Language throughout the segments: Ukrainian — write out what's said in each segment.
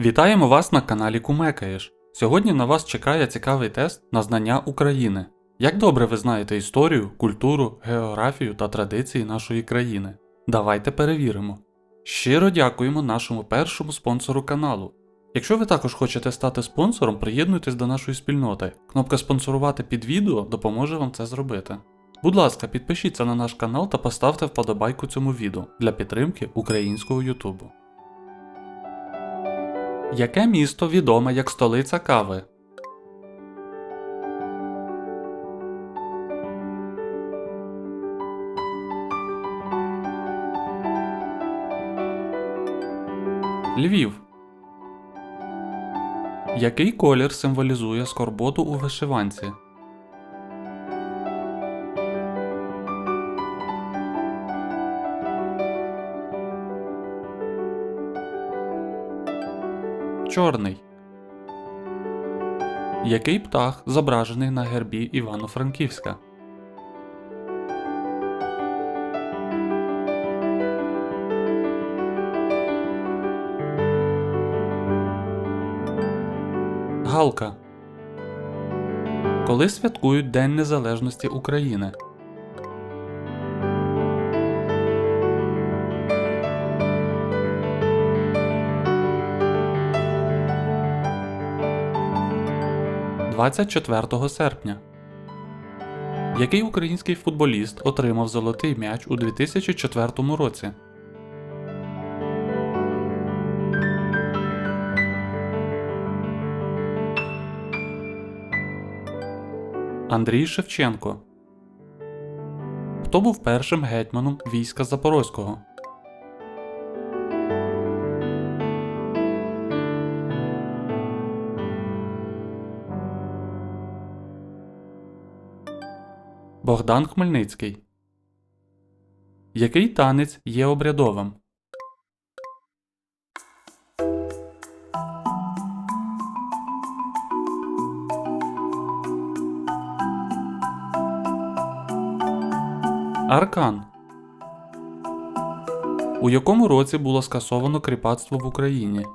Вітаємо вас на каналі Кумекаєш. Сьогодні на вас чекає цікавий тест на знання України. Як добре ви знаєте історію, культуру, географію та традиції нашої країни? Давайте перевіримо. Щиро дякуємо нашому першому спонсору каналу. Якщо ви також хочете стати спонсором, приєднуйтесь до нашої спільноти. Кнопка спонсорувати під відео допоможе вам це зробити. Будь ласка, підпишіться на наш канал та поставте вподобайку цьому відео для підтримки українського Ютубу. Яке місто відоме як столиця кави? Львів. Який колір символізує скорботу у вишиванці? Чорний. Який птах зображений на гербі Івано-Франківська? Галка. Коли святкують День Незалежності України? – 24 серпня. Який український футболіст отримав золотий м'яч у 2004 році? Андрій Шевченко. Хто був першим гетьманом війська Запорозького? Богдан Хмельницький. Який танець є обрядовим? Аркан. У якому році було скасовано кріпацтво в Україні?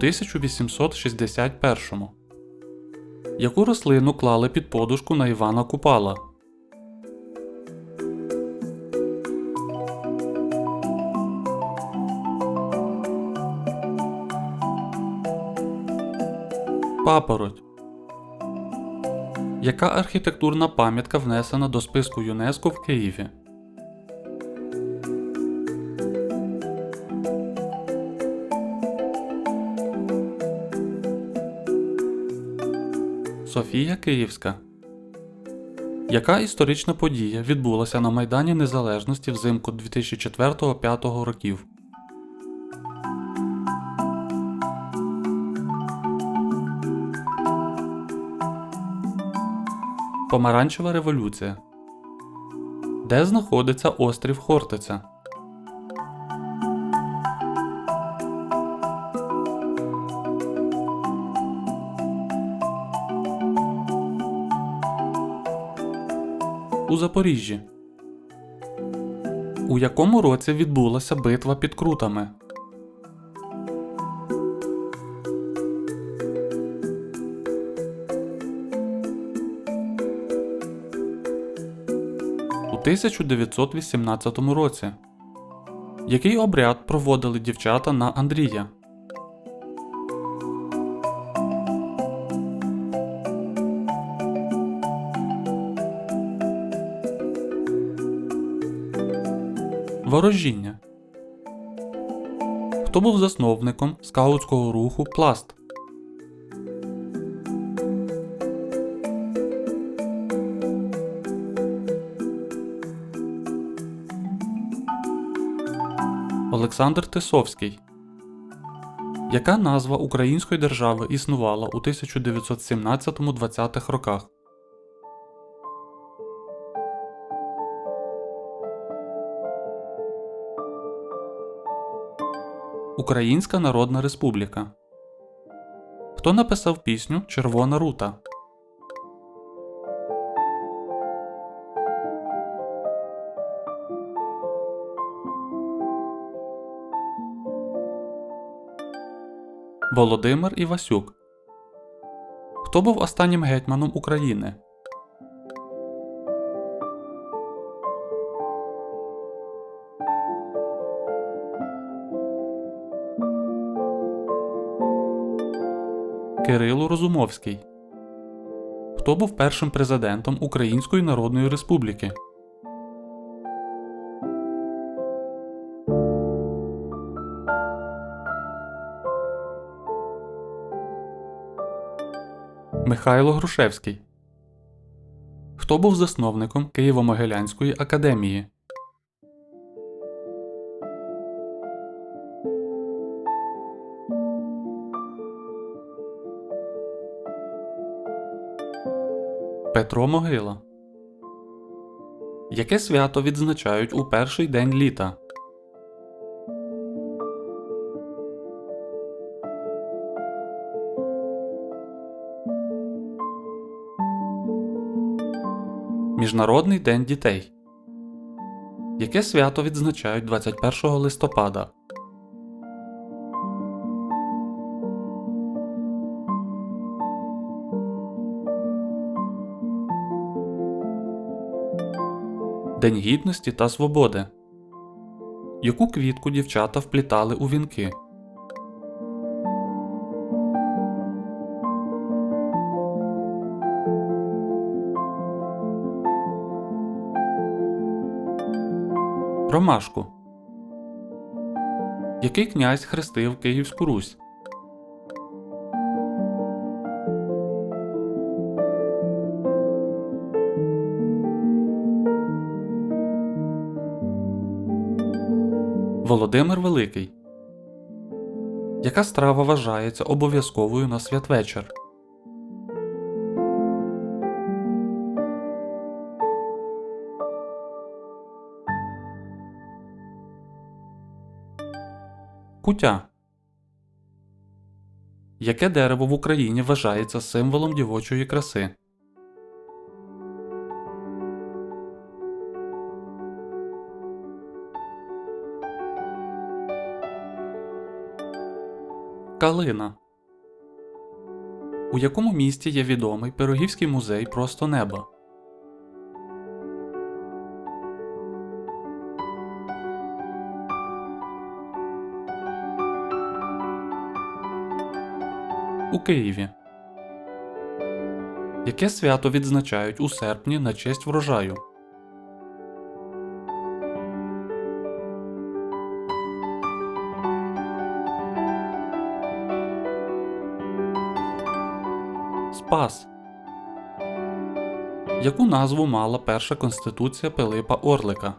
1861. Яку рослину клали під подушку на Івана Купала? Папороть. Яка архітектурна пам'ятка внесена до списку ЮНЕСКО в Києві? Софія Київська. Яка історична подія відбулася на Майдані Незалежності взимку 2004-2005 років? Помаранчева революція. Де знаходиться острів Хортиця? У Запоріжжі. У якому році відбулася битва під Крутами? У 1918 році. Який обряд проводили дівчата на Андрія? Ворожіння. Хто був засновником скаутського руху Пласт? Олександр Тисовський. Яка назва української держави існувала у 1917-20 роках? Українська Народна Республіка. Хто написав пісню Червона рута? Володимир Івасюк. Хто був останнім гетьманом України? Кирило Розумовський. Хто був першим президентом Української Народної Республіки? Михайло Грушевський. Хто був засновником Києво-Могилянської академії? Петро Могила. Яке свято відзначають у перший день літа? Міжнародний день дітей. Яке свято відзначають 21 листопада? День гідності та свободи. Яку квітку дівчата вплітали у вінки? Ромашку. Який князь хрестив Київську Русь? Володимир Великий. Яка страва вважається обов'язковою на святвечір? Кутя. Яке дерево в Україні вважається символом дівочої краси? Калина. У якому місті є відомий Пирогівський музей Просто неба? У Києві. Яке свято відзначають у серпні на честь врожаю? Спас. Яку назву мала перша конституція Пилипа Орлика?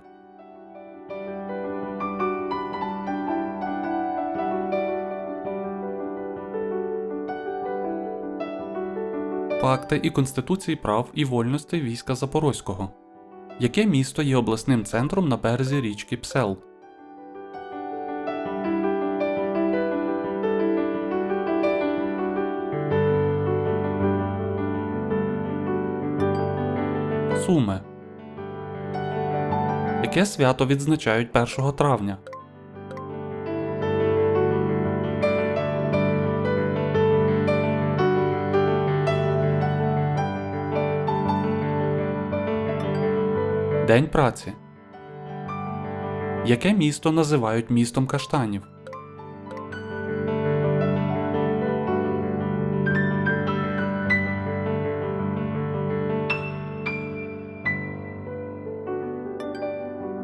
Факти і Конституції прав і вольностей війська Запорозького. Яке місто є обласним центром на березі річки Псел? Суми. Яке свято відзначають 1 травня? День праці. Яке місто називають містом каштанів?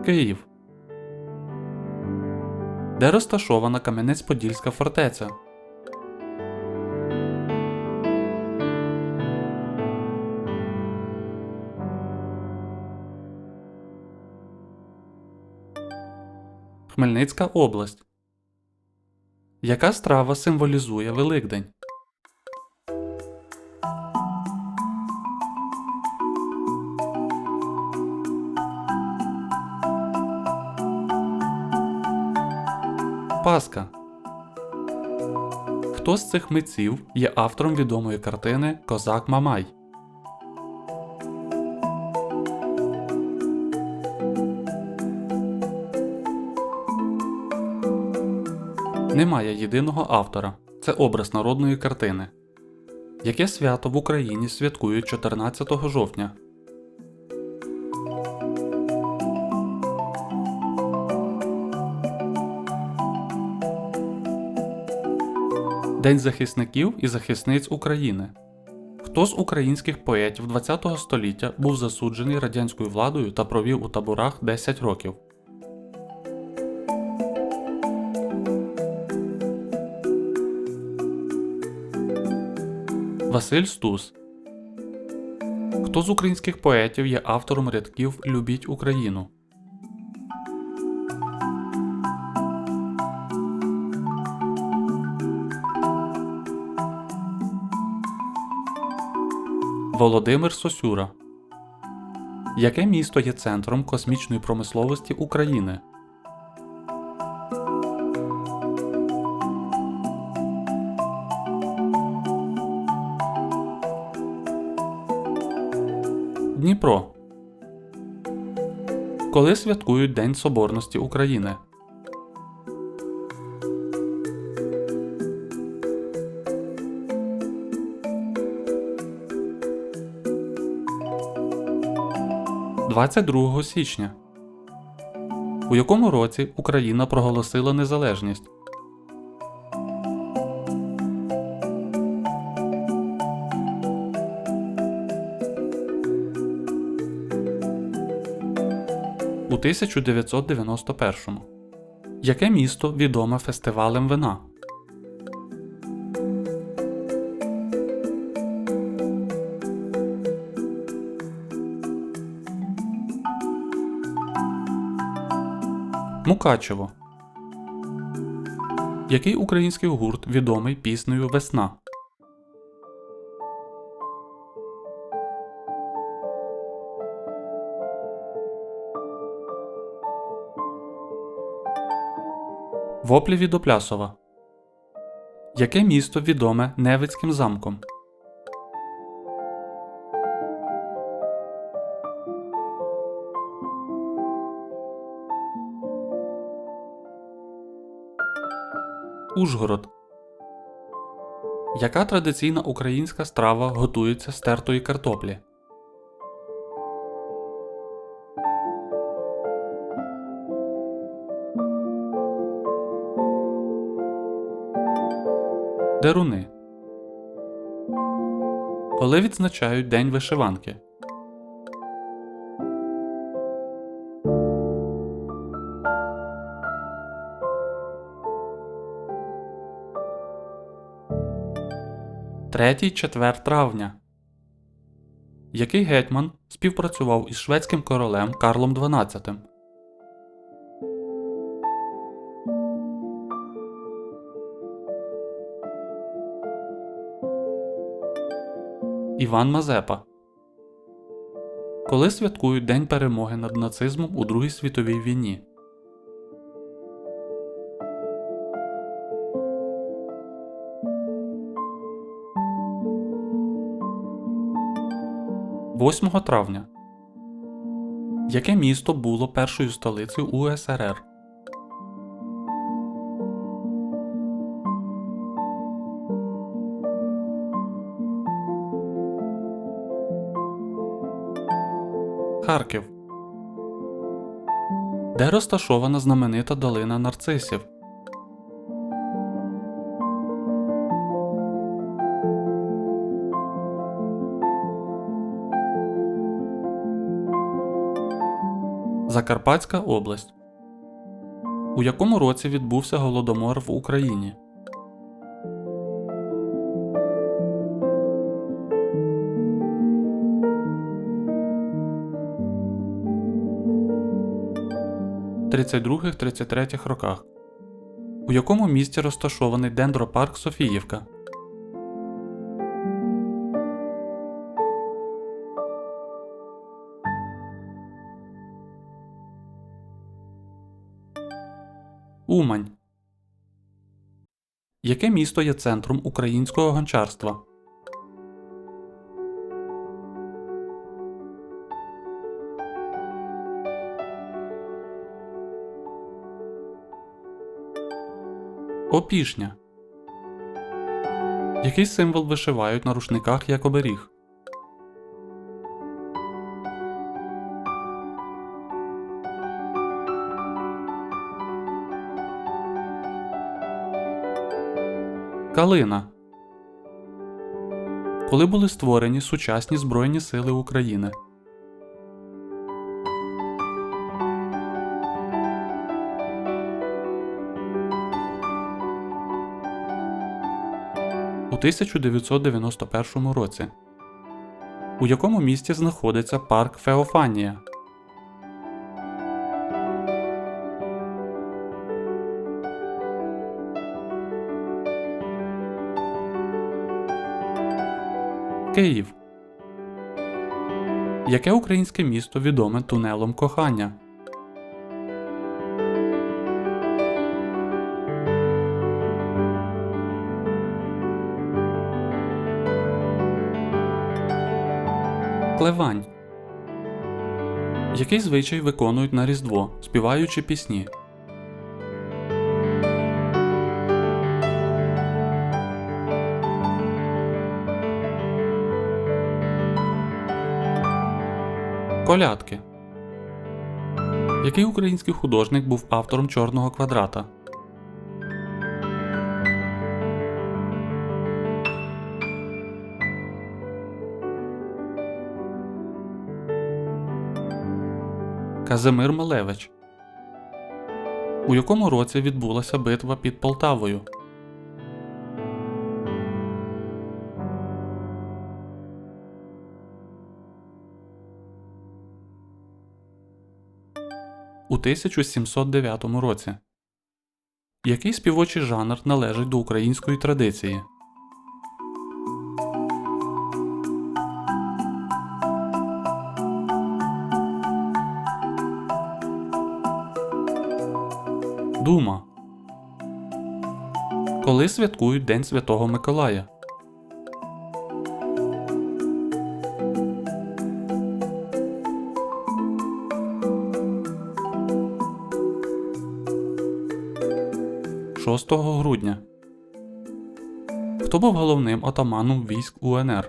Київ. Де розташована Кам'янець-Подільська фортеця? Хмельницька область. Яка страва символізує Великдень? Паска. Хто з цих митців є автором відомої картини Козак Мамай? Немає єдиного автора. це образ народної картини. Яке свято в Україні святкують 14 жовтня? День захисників і захисниць України. Хто з українських поетів ХХ століття був засуджений радянською владою та провів у таборах 10 років? Василь Стус. Хто з українських поетів є автором рядків Любіть Україну? Володимир Сосюра. Яке місто є центром космічної промисловості України? Дніпро. Коли святкують День Соборності України? Двадцять другого січня. У якому році Україна проголосила незалежність? У 1991. Яке місто відоме фестивалем вина? Мукачево. Який український гурт відомий піснею Весна? Воплі від Оплясова. Яке місто відоме Невицьким замком? Ужгород. Яка традиційна українська страва готується з тертої картоплі? Деруни. Коли відзначають День вишиванки? Третій четвер травня. Який гетьман співпрацював із шведським королем Карлом XII? Іван Мазепа. Коли святкують День перемоги над нацизмом у Другій світовій війні? Восьмого травня. Яке місто було першою столицею УСРР? Харків. Де розташована знаменита долина нарцисів? Закарпатська область. У якому році відбувся голодомор в Україні? Тридцять других 33 роках. У якому місті розташований дендропарк Софіївка? Умань. Яке місто є центром українського гончарства? Опішня. Який символ вишивають на рушниках як оберіг? Калина. Коли були створені сучасні Збройні Сили України? У 1991 році. У якому місті знаходиться парк Феофанія? Київ. Яке українське місто відоме тунелом кохання? Клевань. Який звичай виконують на Різдво, співаючи пісні? Колядки. Який український художник був автором Чорного квадрата? Казимир Малевич. У якому році відбулася битва під Полтавою? 1709 році. Який співочий жанр належить до української традиції? Дума. Коли святкують День Святого Миколая? Шостого грудня. Хто був головним отаманом військ УНР?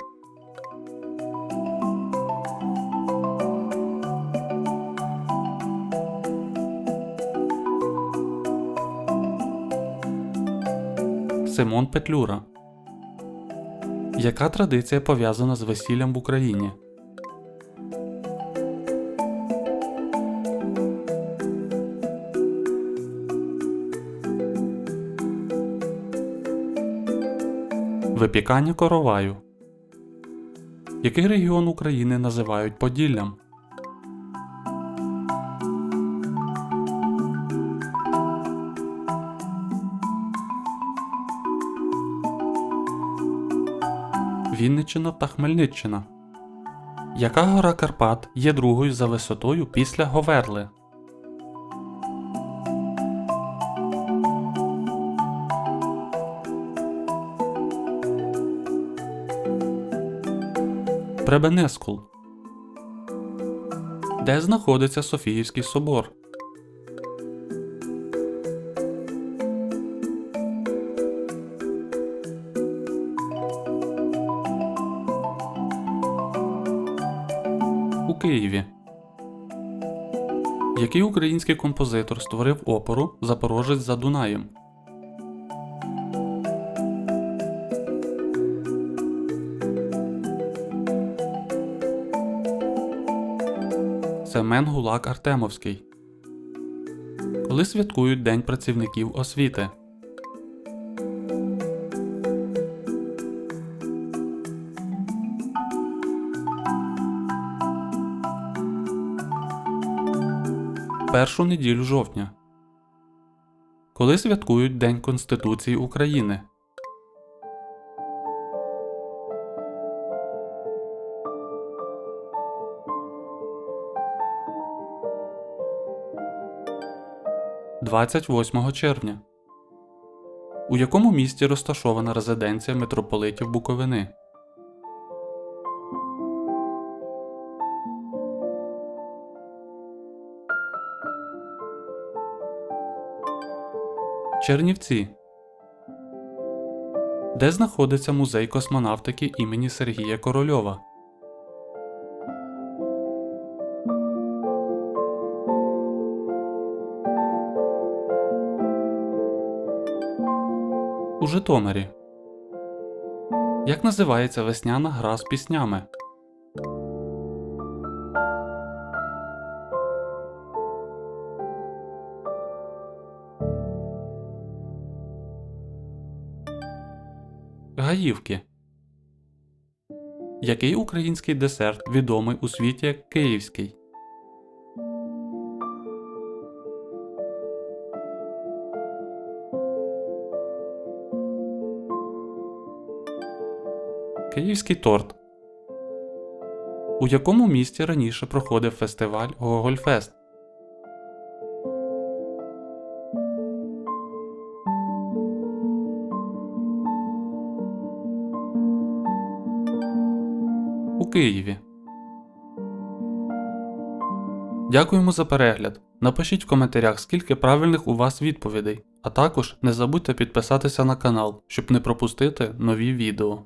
Симон Петлюра. Яка традиція пов'язана з весіллям в Україні? Випікання короваю. Який регіон України називають Поділлям? Вінниччина та Хмельниччина. Яка гора Карпат є другою за висотою після Говерли? Пребенескул. Де знаходиться Софіївський собор? У Києві. Який український композитор створив оперу Запорожець за Дунаєм? Семен Гулак Артемовський. Коли святкують День працівників освіти? Першу неділю жовтня. Коли святкують День Конституції України? Двадцять восьмого червня. У якому місті розташована резиденція митрополитів Буковини? Чернівці. Де знаходиться музей космонавтики імені Сергія Корольова? Житомирі. Як називається весняна гра з піснями? Гаївки. Який український десерт відомий у світі як київський? Київський торт. У якому місті раніше проходив фестиваль Гогольфест? У Києві. Дякуємо за перегляд. Напишіть в коментарях, скільки правильних у вас відповідей, а також не забудьте підписатися на канал, щоб не пропустити нові відео.